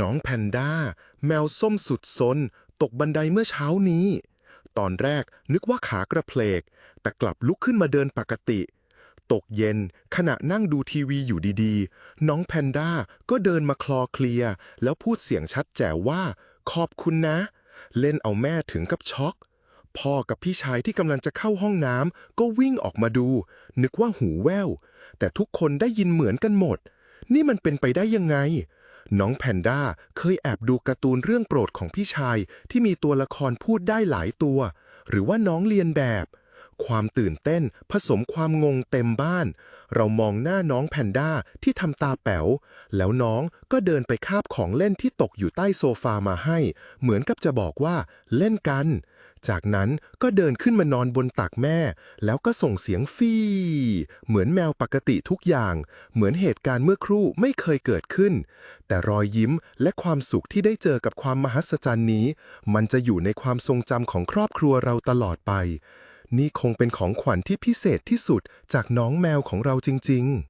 น้องแพนด้า แมวส้มสุดซน ตกบันไดเมื่อเช้านี้ ตอนแรกนึกว่าขากระเพลก แต่กลับลุกขึ้นมาเดินปกติ ตกเย็น ขณะนั่งดูทีวีอยู่ดีๆ น้องแพนด้าก็เดินมาคลอเคลีย แล้วพูดเสียงชัดแจ๋วว่า ขอบคุณนะ เล่นเอาแม่ถึงกับช็อก พ่อกับพี่ชายที่กำลังจะเข้าห้องน้ำก็วิ่งออกมาดู นึกว่าหูแว่วแต่ทุกคนได้ยินเหมือนกันหมด นี่มันเป็นไปได้ยังไง น้องแพนด้าเคยแอบดูการ์ตูนเรื่องโปรดของพี่ชาย ที่มีตัวละครพูดได้หลายตัว หรือว่าน้องเรียนแบบ ความตื่นเต้นผสมความงงเต็มบ้าน เรามองหน้าน้องแพนด้าที่ทำตาแป๋ว แล้วน้องก็เดินไปคาบของเล่นที่ตกอยู่ใต้โซฟามาให้ เหมือนกับจะบอกว่า เล่นกัน จากนั้นก็เดินขึ้นมานอนบนตักแม่ แล้วก็ส่งเสียงฟี่เหมือนแมวปกติทุกอย่าง เหมือนเหตุการณ์เมื่อครู่ไม่เคยเกิดขึ้น แต่รอยยิ้มและความสุขที่ได้เจอกับความมหัศจรรย์นี้ มันจะอยู่ในความทรงจำของครอบครัวเราตลอดไป นี่คงเป็นของขวัญที่พิเศษที่สุดจากน้องแมวของเราจริง ๆ